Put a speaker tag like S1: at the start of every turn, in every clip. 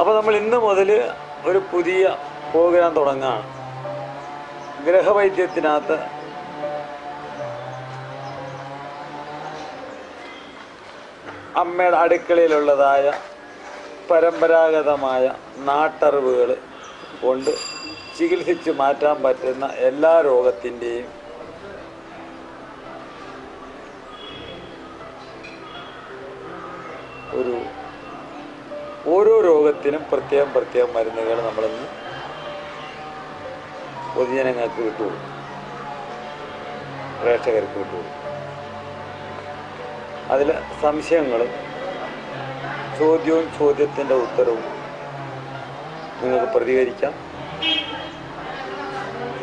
S1: അപ്പോൾ നമ്മൾ ഇന്ന് മുതൽ ഒരു പുതിയ പ്രോഗ്രാം തുടങ്ങുകയാണ് ഗ്രഹവൈദ്യത്തിനകത്ത് അമ്മയുടെ അടുക്കളയിലുള്ളതായ പരമ്പരാഗതമായ നാട്ടറിവുകൾ കൊണ്ട് ചികിത്സിച്ച് മാറ്റാൻ പറ്റുന്ന എല്ലാ രോഗത്തിന്റെയും ഒരു ഓരോ രോഗത്തിനും പ്രത്യേകം പ്രത്യേകം മരുന്നുകൾ നമ്മളിന്ന് പൊതുജനങ്ങൾക്ക് വിട്ടുകൊടുക്കും പ്രേക്ഷകർക്ക് വിട്ടുകൊടുക്കും അതിൽ സംശയങ്ങളും ചോദ്യവും ചോദ്യത്തിന്റെ ഉത്തരവും നിങ്ങൾക്ക് പ്രതികരിക്കാം.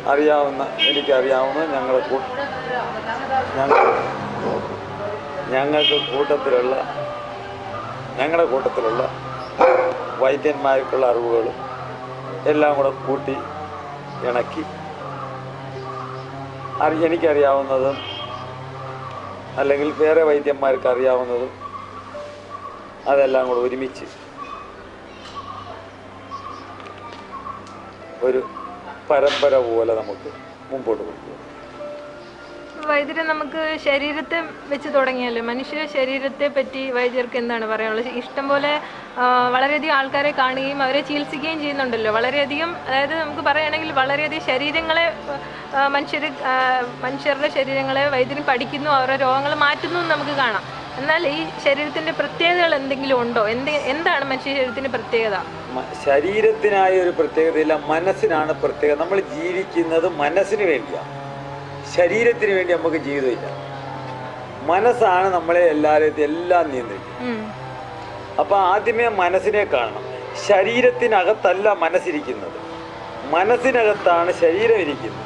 S1: അറിയാവുന്ന എനിക്കറിയാവുന്ന ഞങ്ങളെ ഞങ്ങൾ ഞങ്ങൾക്ക് കൂട്ടത്തിലുള്ള ഞങ്ങളുടെ കൂട്ടത്തിലുള്ള വൈദ്യന്മാർക്കുള്ള അറിവുകളും എല്ലാം കൂടെ കൂട്ടി ഇണക്കി. അറി എനിക്കറിയാവുന്നതും അല്ലെങ്കിൽ വേറെ വൈദ്യന്മാർക്ക് അറിയാവുന്നതും അതെല്ലാം കൂടെ ഒരുമിച്ച് ഒരു പരമ്പര പോലെ നമുക്ക് മുമ്പോട്ട് കൊണ്ടുപോകാം.
S2: വൈദ്യരെ നമുക്ക് ശരീരത്തെ വെച്ച് തുടങ്ങിയല്ലോ മനുഷ്യ ശരീരത്തെ പറ്റി വൈദ്യർക്ക് എന്താണ് പറയാനുള്ളത്? ഇഷ്ടം പോലെ വളരെയധികം ആൾക്കാരെ കാണുകയും അവരെ ചികിത്സിക്കുകയും ചെയ്യുന്നുണ്ടല്ലോ. വളരെയധികം അതായത് നമുക്ക് പറയുകയാണെങ്കിൽ വളരെയധികം ശരീരങ്ങളെ മനുഷ്യർ മനുഷ്യരുടെ ശരീരങ്ങളെ വൈദ്യരും പഠിക്കുന്നു അവരുടെ രോഗങ്ങൾ മാറ്റുന്നു നമുക്ക് കാണാം. എന്നാൽ ഈ ശരീരത്തിന്റെ പ്രത്യേകതകൾ എന്തെങ്കിലും ഉണ്ടോ? എന്ത് എന്താണ് മനുഷ്യ ശരീരത്തിന്റെ പ്രത്യേകത?
S1: ശരീരത്തിനായ ഒരു പ്രത്യേകതയില്ല മനസ്സിനാണ് പ്രത്യേകത. നമ്മൾ ജീവിക്കുന്നത് മനസ്സിന് വേണ്ടിയാണ്. ശരീരത്തിന് വേണ്ടി നമുക്ക് ജീവിതമില്ല. മനസ്സാണ് നമ്മളെ എല്ലാവരും എല്ലാം നിയന്ത്രിക്കുന്നത് അപ്പൊ ആദ്യമേ മനസ്സിനെ കാണണം. ശരീരത്തിനകത്തല്ല മനസ്സിരിക്കുന്നത്. മനസ്സിനകത്താണ് ശരീരം ഇരിക്കുന്നത്.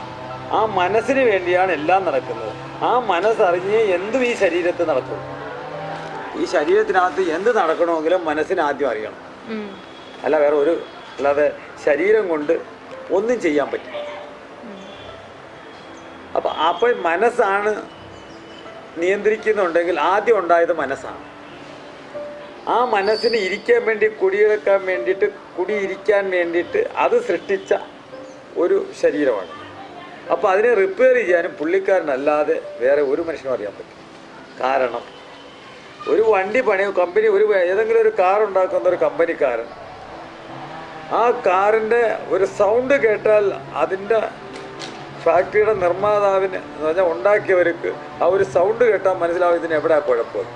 S1: ആ മനസ്സിന് വേണ്ടിയാണ് എല്ലാം നടക്കുന്നത്. ആ മനസ്സറിഞ്ഞ് എന്തും ഈ ശരീരത്തിൽ നടക്കും. ഈ ശരീരത്തിനകത്ത് എന്ത് നടക്കണമെങ്കിലും മനസ്സിന് ആദ്യം അറിയണം. അല്ല വേറെ ഒരു അല്ലാതെ ശരീരം കൊണ്ട് ഒന്നും ചെയ്യാൻ പറ്റില്ല. അപ്പം അപ്പോൾ മനസ്സാണ് നിയന്ത്രിക്കുന്നുണ്ടെങ്കിൽ ആദ്യം ഉണ്ടായത് മനസ്സാണ്. ആ മനസ്സിന് ഇരിക്കാൻ വേണ്ടി കുടിയെടുക്കാൻ വേണ്ടിയിട്ട് കുടിയിരിക്കാൻ വേണ്ടിയിട്ട് അത് സൃഷ്ടിച്ച ഒരു ശരീരമാണ്. അപ്പോൾ അതിനെ റിപ്പയർ ചെയ്യാനും പുള്ളിക്കാരനല്ലാതെ വേറെ ഒരു മനുഷ്യനും അറിയാൻ പറ്റും കാരണം ഒരു വണ്ടി പണി കമ്പനി ഒരു ഏതെങ്കിലും ഒരു കാർ ഉണ്ടാക്കുന്ന ഒരു കമ്പനിക്കാരൻ ആ കാറിന്റെ ഒരു സൗണ്ട് കേട്ടാൽ അതിന്റെ ഫാക്ടറിയുടെ നിർമ്മാതാവിന് എന്ന് പറഞ്ഞാൽ ഉണ്ടാക്കിയവർക്ക് ആ ഒരു സൗണ്ട് കേട്ടാൽ മനസ്സിലാവും ഇതിന് എവിടെയാ കുഴപ്പം.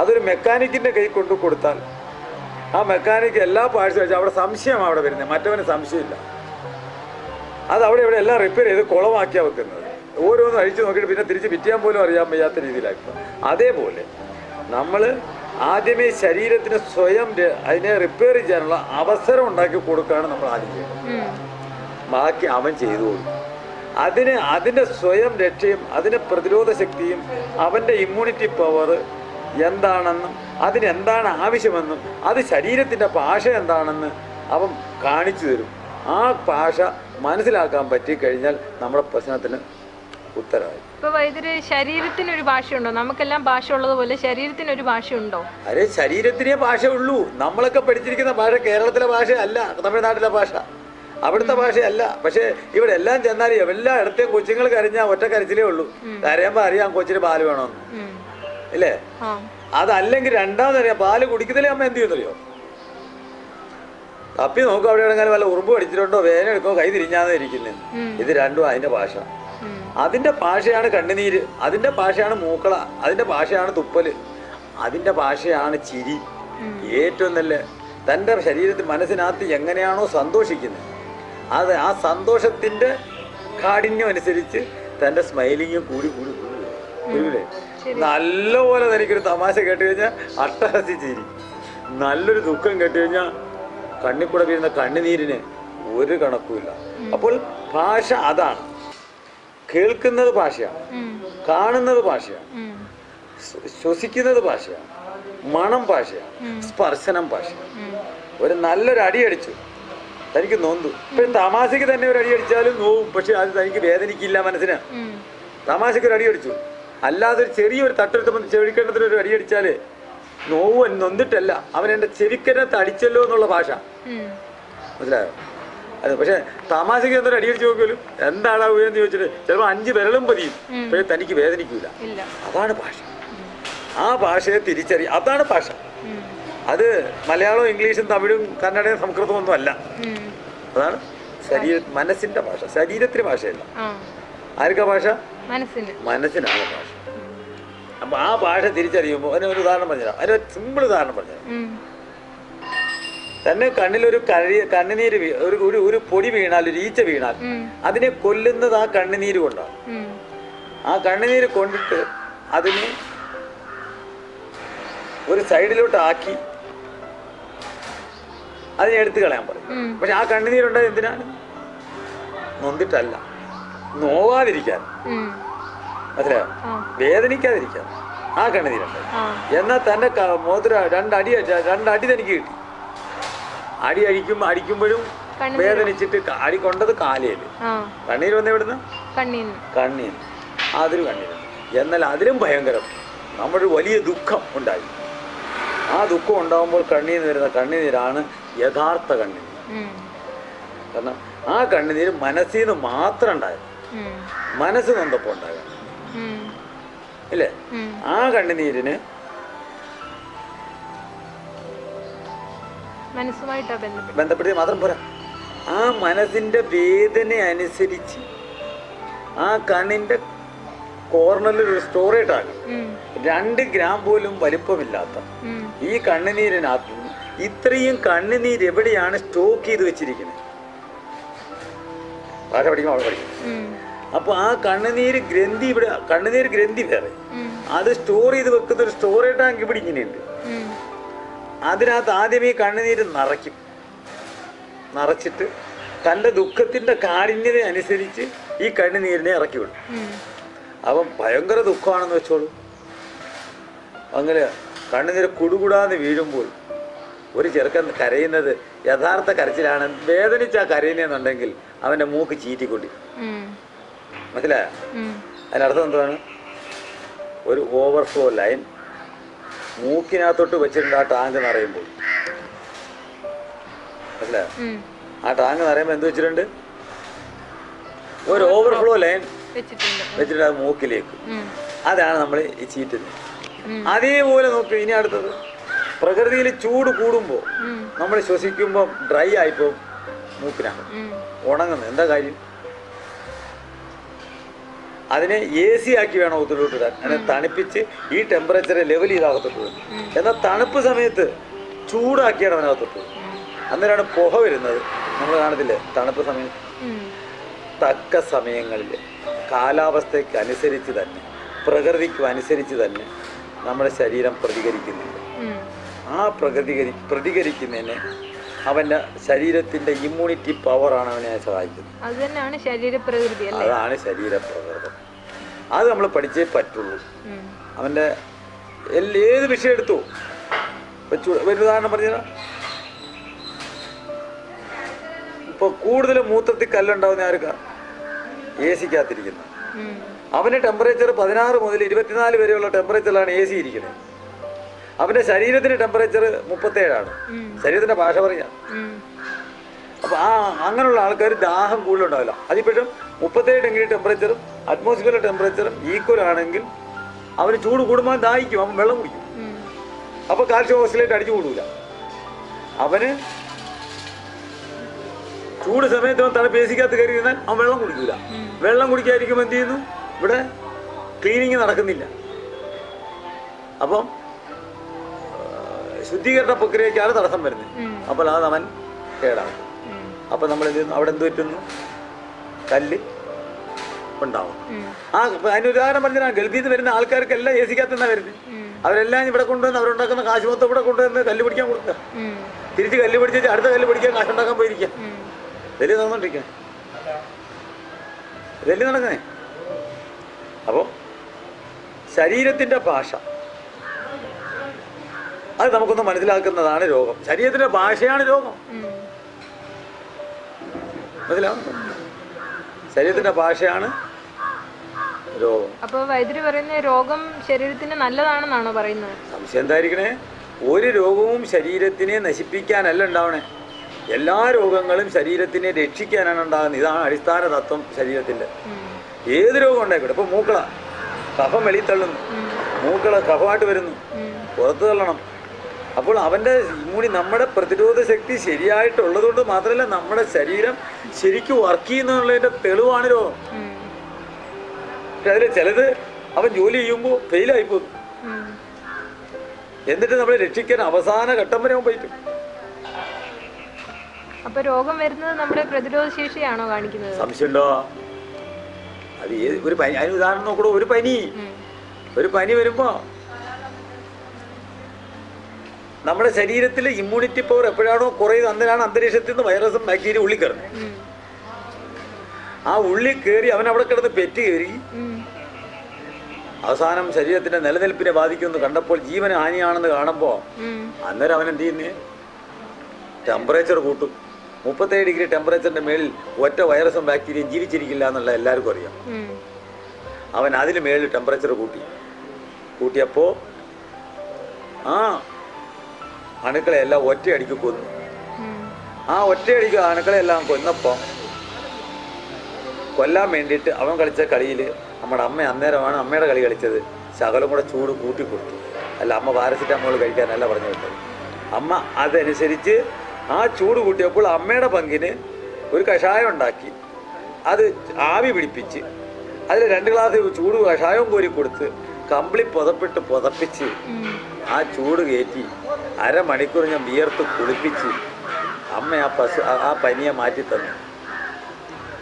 S1: അതൊരു മെക്കാനിക്കിന്റെ കൈ കൊണ്ടു കൊടുത്താൽ ആ മെക്കാനിക്ക് എല്ലാ പാഴ്സും വെച്ചാൽ അവിടെ സംശയം അവിടെ വരുന്നത്. മറ്റവന് സംശയമില്ല. അത് അവിടെ ഇവിടെ എല്ലാം റിപ്പയർ ചെയ്ത് കുളമാക്കിയാണ് വെക്കുന്നത്. ഓരോന്നും അഴിച്ചു നോക്കിയിട്ട് പിന്നെ തിരിച്ച് വിറ്റിയാൻ പോലും അറിയാൻ വയ്യാത്ത രീതിയിലാക്കുക അതേപോലെ നമ്മൾ ആദ്യമേ ശരീരത്തിന് സ്വയം അതിനെ റിപ്പയർ ചെയ്യാനുള്ള അവസരം ഉണ്ടാക്കി കൊടുക്കുകയാണ് നമ്മൾ ആദ്യം ചെയ്യുന്നത് ബാക്കി അവൻ ചെയ്തു കൊടുക്കും അതിന് അതിന്റെ സ്വയം രക്ഷയും അതിന്റെ പ്രതിരോധ ശക്തിയും അവന്റെ ഇമ്മ്യൂണിറ്റി പവർ എന്താണെന്നും അതിനെന്താണ് ആവശ്യമെന്നും അത് ശരീരത്തിന്റെ ഭാഷ എന്താണെന്ന് അവൻ കാണിച്ചു തരും. ആ ഭാഷ മനസ്സിലാക്കാൻ പറ്റിക്കഴിഞ്ഞാൽ നമ്മുടെ പ്രശ്നത്തിന് ഉത്തരവായി
S2: ഇപ്പൊ വൈദ്യര് ശരീരത്തിന് ഒരു ഭാഷയുണ്ടോ? നമുക്കെല്ലാം ഭാഷ ഉള്ളതുപോലെ ശരീരത്തിന് ഒരു ഭാഷയുണ്ടോ?
S1: അരെ ശരീരത്തിനേ ഭാഷ ഉള്ളൂ നമ്മളൊക്കെ പഠിച്ചിരിക്കുന്ന ഭാഷ കേരളത്തിലെ ഭാഷ അല്ല തമിഴ്നാട്ടിലെ ഭാഷ. അവിടുത്തെ ഭാഷയല്ല. പക്ഷേ ഇവിടെ എല്ലാം ചെന്നാൽ എല്ലാ ഇടത്തെയും കൊച്ചുങ്ങൾ കരഞ്ഞാൽ ഒറ്റ കരച്ചിലേ ഉള്ളൂ. കരയുമ്പോൾ അറിയാം കൊച്ചിന് പാൽ വേണമെന്ന് ഇല്ലേ? അതല്ലെങ്കിൽ രണ്ടാമതറിയാം പാൽ കുടിക്കുന്നില്ലേ അമ്മ എന്ത് ചെയ്യുന്നറിയോ? തപ്പി നോക്കും അവിടെ എവിടെങ്കിലും വല്ല ഉറുമ്പ് പഠിച്ചിട്ടുണ്ടോ വേദന എടുക്കോ കൈ തിരിഞ്ഞാന്ന് ഇരിക്കുന്നത് ഇത് രണ്ടും അതിന്റെ ഭാഷ. അതിന്റെ ഭാഷയാണ് കണ്ണുനീര്. അതിന്റെ ഭാഷയാണ് മൂക്കള. അതിന്റെ ഭാഷയാണ് തുപ്പൽ. അതിന്റെ ഭാഷയാണ് ചിരി. ഏറ്റവും നല്ല തന്റെ ശരീരത്തിൽ മനസ്സിനകത്ത് എങ്ങനെയാണോ സന്തോഷിക്കുന്നത് അത് ആ സന്തോഷത്തിന്റെ കാഠിന്യം അനുസരിച്ച് തന്റെ സ്മൈലിങ് കൂടി കൂടി കൂടി? നല്ലപോലെ തനിക്കൊരു തമാശ കേട്ട് കഴിഞ്ഞാൽ അട്ടഹസി ചിരി നല്ലൊരു ദുഃഖം കേട്ട് കഴിഞ്ഞാൽ കണ്ണിൽ കൂടെ വീഴുന്ന കണ്ണുനീരിന് ഒരു കണക്കുമില്ല. അപ്പോൾ ഭാഷ അതാണ്. കേൾക്കുന്നത് ഭാഷയാണ്. കാണുന്നത് ഭാഷയാണ്. ശ്വസിക്കുന്നത് ഭാഷയാണ്. മണം ഭാഷയാണ്. സ്പർശനം ഭാഷയാണ്. ഒരു നല്ലൊരു അടി അടിച്ചു. തനിക്ക് നോന്തു. ഇപ്പൊ തമാശക്ക് തന്നെ ഒരു അടി അടിച്ചാലും നോവും. പക്ഷെ അത് തനിക്ക് വേദനിക്കില്ല മനസ്സിന്. തമാശക്ക് ഒരു അടി അടിച്ചു. അല്ലാതെ ഒരു ചെറിയൊരു തട്ടെടുത്തപ്പോൾ ചെവിക്കണ്ടത്തിന് ഒരു അടി അടിച്ചാൽ നോവ് നൊന്നിട്ടല്ല അവൻ എന്റെ ചെവിക്കരത്ത് അടിച്ചല്ലോ എന്നുള്ള ഭാഷ. മനസ്സിലായോ? അത് പക്ഷെ തമാശക്ക് എന്തൊരു അടിയടിച്ച് നോക്കിയാലും എന്താണ് ഉയർന്ന് ചോദിച്ചിട്ട് ചിലപ്പോൾ അഞ്ച് വിരലും പതിയും. പക്ഷെ തനിക്ക് വേദനിക്കൂല. അതാണ് ഭാഷ. ആ ഭാഷയെ തിരിച്ചറിയ അതാണ് ഭാഷ. അത് മലയാളവും ഇംഗ്ലീഷും തമിഴും കന്നഡയും സംസ്കൃതവും ഒന്നും അല്ല. അതാണ് ശരീര മനസ്സിന്റെ ഭാഷ. ശരീരത്തിന് ഭാഷയല്ല. ആർക്കാ ഭാഷ?
S2: മനസ്സിന്.
S1: മനസ്സിനാണ് ഭാഷ. അപ്പൊ ആ ഭാഷ തിരിച്ചറിയുമ്പോൾ അതിന് ഒരു ഉദാഹരണം പറഞ്ഞുതരാം. അതിന് ഒരു സിമ്പിൾ ഉദാഹരണം പറഞ്ഞുതരാം. തന്നെ കണ്ണിലൊരു കഴി കണ്ണുനീര് ഒരു ഒരു ഒരു പൊടി വീണാൽ ഒരു ഈച്ച വീണാൽ അതിനെ കൊല്ലുന്നത് ആ കണ്ണുനീര് കൊണ്ടാണ്. ആ കണ്ണുനീര് കൊണ്ടിട്ട് അതിനെ ഒരു സൈഡിലോട്ട് ആക്കി അതിനെ എടുത്തു കളയാൻ പറയും പക്ഷെ ആ കണ്ണുനീരുണ്ടായത് എന്തിനാണ് നൊന്തിട്ടല്ല. നോവാതിരിക്കാൻ. മനസ്സിലായോ? വേദനിക്കാതിരിക്കാൻ. ആ കണ്ണുനീരുണ്ടായി
S2: എന്നാ
S1: എന്നാൽ തന്നെ ക- മോതിര രണ്ടടി രണ്ടടി തനിക്ക് കിട്ടി. അടി അഴിക്കും അടിക്കുമ്പോഴും വേദനിച്ചിട്ട് അടി കൊണ്ടത്
S2: കാലയിൽ
S1: കണ്ണീര് വന്ന എവിടുന്ന്?
S2: കണ്ണീർ
S1: കണ്ണീര് അതൊരു കണ്ണീര് എന്നാൽ അതിലും ഭയങ്കരം. നമ്മുടെ വലിയ ദുഃഖം ഉണ്ടായി. ആ ദുഃഖം ഉണ്ടാകുമ്പോൾ കണ്ണീർ വരുന്ന കണ്ണുനീരാണ് യഥാർത്ഥ കണ്ണീര്
S2: ഉം.
S1: കാരണം ആ കണ്ണുനീര് മനസ്സിൽ നിന്ന് മാത്രം ഉണ്ടായത്. മനസ്സ് നന്നപ്പോ ഉണ്ടാകാം
S2: ഉം.
S1: ഇല്ലേ. ആ കണ്ണുനീരിന് ബന്ധപ്പെടുത്തി മാത്രം പോരാ ആ മനസ്സിന്റെ വേദന അനുസരിച്ച് ആ കണ്ണിന്റെ കോർണറിൽ ഒരു സ്റ്റോറേജ് ആകണം രണ്ട് ഗ്രാം പോലും വലിപ്പമില്ലാത്ത ഈ കണ്ണുനീരിനകത്ത് ഇത്രയും കണ്ണുനീര് എവിടെയാണ് സ്റ്റോക്ക് ചെയ്ത് വെച്ചിരിക്കുന്നത്? ഭാഷ പഠിക്കുമ്പോൾ അവിടെ പഠിക്കും അപ്പൊ ആ കണ്ണുനീര് ഗ്രന്ഥി ഇവിടെ കണ്ണുനീര് ഗ്രന്ഥി വേറെ. അത് സ്റ്റോർ ചെയ്ത് വെക്കുന്ന ഒരു സ്റ്റോറേജ് ടാങ്ക് ഇവിടെ ഇങ്ങനെയുണ്ട്. അതിനകത്ത് ആദ്യം ഈ കണ്ണുനീര് നിറയ്ക്കും. നിറച്ചിട്ട് തന്റെ ദുഃഖത്തിന്റെ കാഠിന്യത അനുസരിച്ച് ഈ കണ്ണുനീരിനെ ഇറക്കി വിടും.
S2: അവൻ
S1: അപ്പം ഭയങ്കര ദുഃഖമാണെന്ന് വെച്ചോളൂ. അങ്ങനെ കണ്ണുനീര് കുടുകുടാന്ന് വീഴുമ്പോൾ ഒരു ചെറുക്കൻ കരയുന്നത് യഥാർത്ഥ കരച്ചിലാണ്. വേദനിച്ചാ കരയുന്നെന്നുണ്ടെങ്കിൽ അവന്റെ മൂക്ക് ചീറ്റിക്കൊണ്ടി മനസ്സിലായ? അതിനർത്ഥം എന്താണ്? ഒരു ഓവർഫ്ലോ ലൈൻ മൂക്കിനകത്തോട്ട് വെച്ചിട്ടുണ്ട് ആ ടാങ്ക് നിറയുമ്പോൾ. മനസ്സിലായോ. ആ ടാങ്ക് നിറയുമ്പോൾ എന്ത് വെച്ചിട്ടുണ്ട്? ഒരു ഓവർഫ്ലോ ലൈൻ
S2: വെച്ചിട്ടുണ്ട്.
S1: വെച്ചിട്ട് അത് മൂക്കിലേക്ക്. അതാണ് നമ്മൾ ഈ ചീറ്റുന്നത്. അതേപോലെ നോക്കി ഇനി അടുത്തത്. പ്രകൃതിയിൽ ചൂട് കൂടുമ്പോൾ നമ്മൾ ശ്വസിക്കുമ്പോൾ ഡ്രൈ ആയിപ്പോ മൂക്കിനാണ്. ഉണങ്ങുന്നത്. എന്താ കാര്യം? അതിനെ എ സി ആക്കി വേണം ഒത്തിലോട്ട് ഇടാൻ. അതിനെ തണുപ്പിച്ച് ഈ ടെമ്പറേച്ചറെ ലെവൽ ചെയ്താകത്തോട്ട് വരും എന്നാൽ തണുപ്പ് സമയത്ത് ചൂടാക്കിയാണ് അതിനകത്തോട്ട് വരും അന്നേരമാണ് പുക വരുന്നത്. നമ്മൾ കാണത്തില്ലേ? തണുപ്പ് സമയത്ത് തക്ക സമയങ്ങളിൽ കാലാവസ്ഥയ്ക്ക് അനുസരിച്ച് തന്നെ പ്രകൃതിക്കും അനുസരിച്ച് തന്നെ നമ്മുടെ ശരീരം പ്രതികരിക്കുന്നുണ്ട്.
S2: ഉം.
S1: ആ പ്രകൃതി പ്രതികരിക്കുന്നതിന് അവന്റെ ശരീരത്തിന്റെ ഇമ്മ്യൂണിറ്റി പവറാണ് അവനെ സഹായിക്കുന്നത്.
S2: അത് തന്നെയാണ് ശരീരപ്രകൃതി
S1: അതാണ് ശരീരപ്രകൃതം. അത് നമ്മൾ പഠിച്ചേ പറ്റുള്ളൂ. അവന്റെ എല്ലാ ഏത് വിഷയം എടുത്തു? ഒരു ഉദാഹരണം പറഞ്ഞാൽ ഇപ്പോൾ കൂടുതൽ മൂത്രത്തിൽ കല്ലുണ്ടാവുന്ന ആർക്കാ? എ സിക്കകത്തിരിക്കുന്നത്
S2: ഉം.
S1: അവന്റെ ടെമ്പറേച്ചർ പതിനാറ് മുതൽ ഇരുപത്തിനാല് വരെയുള്ള ടെമ്പറേച്ചറിലാണ് എ സി ഇരിക്കുന്നത്. അവന്റെ ശരീരത്തിന്റെ ടെമ്പറേച്ചർ മുപ്പത്തേഴാണ്. ശരീരത്തിന്റെ ഭാഷ
S2: പറഞ്ഞ.
S1: അപ്പൊ ആ അങ്ങനെയുള്ള ആൾക്കാർ ദാഹം കൂടുതലുണ്ടാവില്ല. അതിപ്പോഴും മുപ്പത്തേഴ് ഡിഗ്രി ടെമ്പറേച്ചറും അറ്റ്മോസ്ഫിയറിലെ ടെമ്പറേച്ചറും ഈക്വൽ ആണെങ്കിൽ അവന് ചൂട് കൂടുമ്പോൾ ദാഹിക്കും അവൻ വെള്ളം കുടിക്കും. അപ്പൊ കാൽഷ്യം ഓക്സിലേറ്റ് അടിച്ചു കൂടൂല. അവന് ചൂട് സമയത്ത് അവൻ തണുപ്പ് ഏസിക്കകത്ത് കയറി ഇരുന്നാൽ അവൻ വെള്ളം കുടിക്കൂല. വെള്ളം കുടിക്കാതിരിക്കുമ്പോൾ എന്ത് ചെയ്യുന്നു? ഇവിടെ ക്ലീനിങ് നടക്കുന്നില്ല. അപ്പം ശുദ്ധീകരണ പ്രക്രിയക്കാണ് തടസ്സം വരുന്നത്. അപ്പോൾ അത് അവൻ കേടാകും
S2: അപ്പൊ
S1: അപ്പോൾ നമ്മൾ എന്ത് അവിടെ എന്ത് പറ്റുന്നു? കല്ല് ഉണ്ടാവും. ആ അതിന് ഉദാഹരണം പറഞ്ഞാൽ ഗൾഫിൽ നിന്ന് വരുന്ന ആൾക്കാർക്കെല്ലാം എ സിക്കകത്ത് നിന്നാണ് വരുന്നത്. അവരെല്ലാം ഇവിടെ കൊണ്ടുവന്ന് അവരുണ്ടാക്കുന്ന കാശ് മൊത്തം ഇവിടെ കൊണ്ടുവന്ന് കല്ല് പിടിക്കാൻ കൊടുക്കുക
S2: ഉം.
S1: തിരിച്ച് കല്ല് പിടിച്ച് അടുത്ത കല്ല് പിടിക്കാൻ കാശുണ്ടാക്കാൻ പോയിരിക്കുക
S2: ഉം.
S1: ഇതല്ലേ നടന്നോണ്ടിരിക്കാൻ ഇതല്ലേ നടക്കുന്നേ? അപ്പോൾ ശരീരത്തിന്റെ ഭാഷ. അത് നമുക്കൊന്ന് മനസ്സിലാക്കുന്നതാണ് രോഗം. ശരീരത്തിന്റെ ഭാഷയാണ് രോഗം. മനസ്സിലാവുന്നു ശരീരത്തിന്റെ ഭാഷയാണ് രോഗം.
S2: അപ്പൊ വൈദ്യുതി പറയുന്ന രോഗം ശരീരത്തിന് നല്ലതാണെന്നാണോ പറയുന്നത്?
S1: സംശയം എന്തായിരിക്കണേ? ഒരു രോഗവും ശരീരത്തിനെ നശിപ്പിക്കാനല്ല ഉണ്ടാവണേ. എല്ലാ രോഗങ്ങളും ശരീരത്തിനെ രക്ഷിക്കാനാണ് ഉണ്ടാകുന്നത്. ഇതാണ് അടിസ്ഥാന തത്വം
S2: ശരീരത്തിന്റെ
S1: ഏത് രോഗം ഉണ്ടായിക്കോട്ടെ. ഇപ്പൊ മൂക്കള. കഫം വെളിയിൽ തള്ളുന്നു. മൂക്കള കഫമായിട്ട് വരുന്നു. പുറത്തു തള്ളണം. അപ്പോൾ അവന്റെ ഇമ്മ്യൂണി നമ്മുടെ പ്രതിരോധ ശക്തി ശരിയായിട്ടുള്ളത് കൊണ്ട് മാത്രമല്ല നമ്മുടെ ശരീരം ശരിക്കും വർക്ക് ചെയ്യുന്നുള്ളതിന്റെ തെളിവാണ് രോഗം അതിൽ ചിലത് അവൻ ജോലി ചെയ്യുമ്പോൾ ഫെയിലായി പോകും. എന്നിട്ട് നമ്മളെ രക്ഷിക്കാൻ അവസാന ഘട്ടം വരെ അവൻ പറ്റും
S2: അപ്പൊ രോഗം വരുന്നത് നമ്മുടെ പ്രതിരോധ ശേഷിയാണോ കാണിക്കുന്നത്?
S1: സംശയമുണ്ടോ? അത് ഏത് ഒരു പനി അതിന് ഉദാഹരണം നോക്കണോ ഒരു പനി. ഒരു പനി വരുമ്പോൾ നമ്മുടെ ശരീരത്തിൽ ഇമ്മ്യൂണിറ്റി പവർ എപ്പോഴാണോ കുറയുന്നത് അന്നേരാണ് അന്തരീക്ഷത്തിൽ നിന്ന് വൈറസും ബാക്ടീരിയ ഉള്ളിൽ കയറുന്നത്. ആ ഉള്ളിൽ കയറി അവൻ അവിടെ കിടന്ന് പെറ്റ് കയറി. അവസാനം ശരീരത്തിന്റെ നിലനിൽപ്പിനെ ബാധിക്കുമെന്ന് കണ്ടപ്പോൾ ജീവൻ ഹാനിയാണെന്ന് കാണുമ്പോൾ. അന്നേരം അവൻ എന്ത് ചെയ്യുന്നേ? ടെമ്പറേച്ചർ കൂട്ടും. മുപ്പത്തേഴ് ഡിഗ്രി ടെമ്പറേച്ചറിന്റെ മേളിൽ ഒറ്റ വൈറസും ബാക്ടീരിയയും ജീവിച്ചിരിക്കില്ല എന്നുള്ള എല്ലാവർക്കും അറിയാം. അവൻ അതിന് മേളിൽ ടെമ്പറേച്ചർ കൂട്ടി. കൂട്ടിയപ്പോൾ ആ അണുക്കളെ എല്ലാം ഒറ്റയടിക്ക് കൊന്നു. ആ ഒറ്റയടിക്ക് അണുക്കളെ എല്ലാം കൊന്നപ്പോൾ കൊല്ലാൻ വേണ്ടിയിട്ട് അവൻ കളിച്ച കളിയിൽ നമ്മുടെ അമ്മ അന്നേരമാണ് അമ്മയുടെ കളി കളിച്ചത്. ശകലം കൂടെ ചൂട് കൂട്ടി കൊടുത്തു. അല്ല അമ്മ പാരസിറ്റമോൾ കഴിക്കാനല്ല പറഞ്ഞു വിട്ടത്. അമ്മ അതനുസരിച്ച് ആ ചൂട് കൂട്ടിയപ്പോൾ അമ്മയുടെ പങ്കിന് ഒരു കഷായം ഉണ്ടാക്കി. അത് ആവി പിടിപ്പിച്ച് അതിൽ രണ്ട് ഗ്ലാസ് ചൂട് കഷായവും കോരി കൊടുത്ത് കമ്പിളി പുതപ്പിട്ട് പുതപ്പിച്ച്. ആ ചൂട് കയറ്റി അരമണിക്കൂർ ഞാൻ വിയർത്ത് കുളിപ്പിച്ച് അമ്മ ആ പശു ആ- പനിയെ മാറ്റി തന്നു.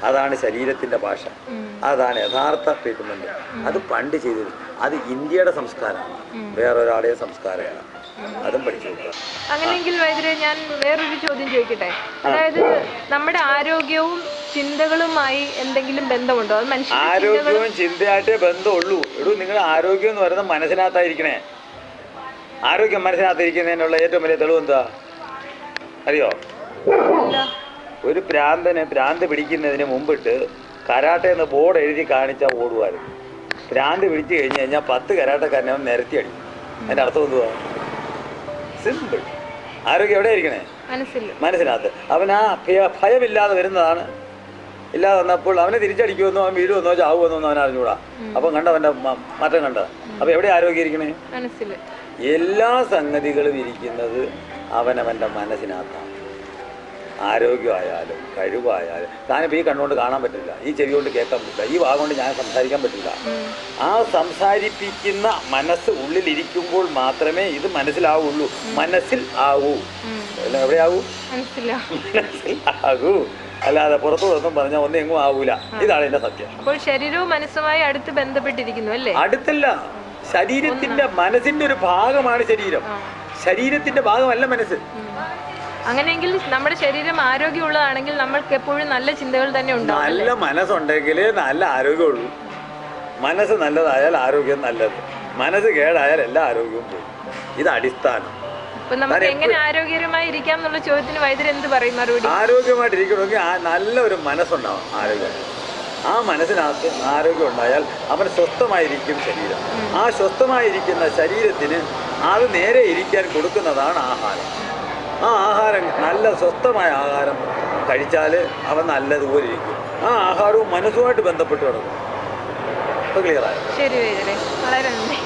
S1: അതാണ് ശരീരത്തിന്റെ ഭാഷ. അതാണ് യഥാർത്ഥ ട്രീറ്റ്മെന്റ് അത് പണ്ട് ചെയ്തത്. അത് ഇന്ത്യയുടെ സംസ്കാരമാണ്. വേറൊരാളുടെ സംസ്കാരമാണ്. അതും പഠിച്ചു
S2: അങ്ങനെയെങ്കിൽ വൈദ്യരെ ഞാൻ വേറൊരു ചോദ്യം ചോദിക്കട്ടെ? അതായത് നമ്മുടെ ആരോഗ്യവും ചിന്തകളുമായി എന്തെങ്കിലും ബന്ധമുണ്ടോ? അത് മനുഷ്യ
S1: ആരോഗ്യവും ചിന്തയായിട്ടേ ബന്ധമുള്ളൂ. എടൂ നിങ്ങളുടെ ആരോഗ്യം എന്ന് പറയുന്നത് മനസ്സിനകത്തായിരിക്കണേ. ആരോഗ്യം മനസ്സിനകത്തിരിക്കുന്നതിനുള്ള ഏറ്റവും വലിയ തെളിവ് എന്താ? അറിയോ? ഒരു പ്രാന്തന് പ്രാന്ത് പിടിക്കുന്നതിന് മുമ്പിട്ട് കരാട്ടെ എന്ന് ബോർഡ് എഴുതി കാണിച്ചാൽ ഓടുമായിരുന്നു പ്രാന്ത് പിടിച്ചു കഴിഞ്ഞ് കഴിഞ്ഞാൽ പത്ത് കരാട്ടക്കാരനെ നിരത്തി അടിക്കും. അതിന്റെ അർത്ഥം എന്തുവാ? സിമ്പിൾ. ആരോഗ്യം എവിടെ ഇരിക്കണേ? മനസ്സിനകത്ത്. അവൻ ആ ഭയമില്ലാതെ വരുന്നതാണ് ഇല്ലാതെ വന്നപ്പോൾ അവനെ തിരിച്ചടിക്കുമെന്നോ അവൻ വീഴുമെന്നോ ചാവുമെന്നോ അവൻ അറിഞ്ഞൂടാ. അപ്പം കണ്ട അവന്റെ മാറ്റം കണ്ട അപ്പം എവിടെ ആരോഗ്യം ഇരിക്കണേ എല്ലാ സംഗതികളും ഇരിക്കുന്നത് അവനവന്റെ മനസ്സിനകത്താണ് ആരോഗ്യമായാലും കഴിവായാലും. താനിപ്പോൾ ഈ കണ്ണുകൊണ്ട് കാണാൻ പറ്റില്ല. ഈ ചെവി കൊണ്ട് കേൾക്കാൻ പറ്റില്ല. ഈ വാ കൊണ്ട് ഞാൻ സംസാരിക്കാൻ പറ്റില്ല. ആ സംസാരിപ്പിക്കുന്ന മനസ്സ് ഉള്ളിലിരിക്കുമ്പോൾ മാത്രമേ ഇത് മനസ്സിലാവുള്ളൂ. മനസ്സിൽ ആവൂ. എവിടെയാവൂ?
S2: മനസ്സില്ല
S1: മനസ്സിൽ പുറത്തു അല്ലാതെ പുറത്തുനിന്നും പറഞ്ഞാൽ ഒന്നും എങ്ങും ആവൂല. ഇതാണ് എന്റെ സത്യം.
S2: അപ്പോൾ ശരീരവും മനസ്സുമായി അടുത്ത് ബന്ധപ്പെട്ടിരിക്കുന്നു അല്ലേ?
S1: അടുത്തല്ല ശരീരത്തിന്റെ മനസ്സിന്റെ ഒരു ഭാഗമാണ് ശരീരം. ശരീരത്തിന്റെ ഭാഗമല്ല മനസ്സ്.
S2: അങ്ങനെയെങ്കിൽ നമ്മുടെ ശരീരം ആരോഗ്യമുള്ളതാണെങ്കിൽ നമ്മൾക്ക് എപ്പോഴും നല്ല ചിന്തകൾ തന്നെ ഉണ്ടാവും
S1: നല്ല മനസ്സുണ്ടെങ്കിൽ നല്ല ആരോഗ്യമുള്ളൂ. മനസ്സ് നല്ലതായാൽ ആരോഗ്യം നല്ലത്. മനസ്സ് കേടായാൽ എല്ലാ ആരോഗ്യവും പോകും ഇത് അടിസ്ഥാനം.
S2: അപ്പൊ നമുക്ക് എങ്ങനെ ആരോഗ്യകരമായി ഇരിക്കാം എന്നുള്ള ചോദ്യത്തിന് വൈദ്യർ എന്ത് പറയും മറുപടി?
S1: ആരോഗ്യമായിട്ടിരിക്കണമെങ്കിൽ ആ നല്ല ഒരു മനസ്സുണ്ടാവും ആരോഗ്യം. ആ മനസ്സിനകത്ത് ആരോഗ്യം ഉണ്ടായാൽ അവൻ സ്വസ്ഥമായിരിക്കും ശരീരം. ആ സ്വസ്ഥമായിരിക്കുന്ന ശരീരത്തിന് അത് നേരെ ഇരിക്കാൻ കൊടുക്കുന്നതാണ് ആഹാരം. ആ ആഹാരം നല്ല സ്വസ്ഥമായ ആഹാരം കഴിച്ചാൽ അവൻ നല്ലതുപോലെ ഇരിക്കും. ആ ആഹാരവും മനസ്സുമായിട്ട് ബന്ധപ്പെട്ട് കിടക്കും. ക്ലിയറായോ
S2: ശരി വളരെ നന്ദി.